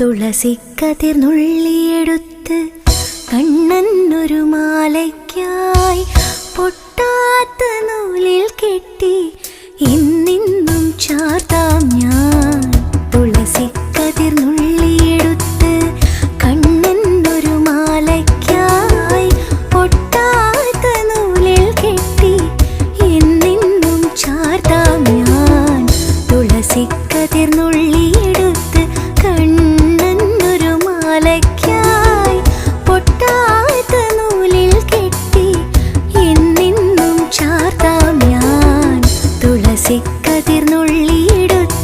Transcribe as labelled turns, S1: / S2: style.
S1: തുളസി തുളസിക്കതിർന്നുള്ളിയെടുത്ത് കണ്ണനൊരു മാലയ്ക്കായി പൊട്ടാത്ത നൂലിൽ കെട്ടി ഇന്നിന്നും ചാർത്താം ഞാൻ. തുളസി തുളസിക്കതിർന്നുള്ളിയെടുത്ത് കണ്ണനൊരു മാലയ്ക്കായി പൊട്ടാത്ത നൂലിൽ കെട്ടി ഇന്നിന്നും ചാർത്താം ഞാൻ. തുളസി തുളസിക്കതിർന്നുള്ളിയെടുത്ത് തുള്ളിയിടും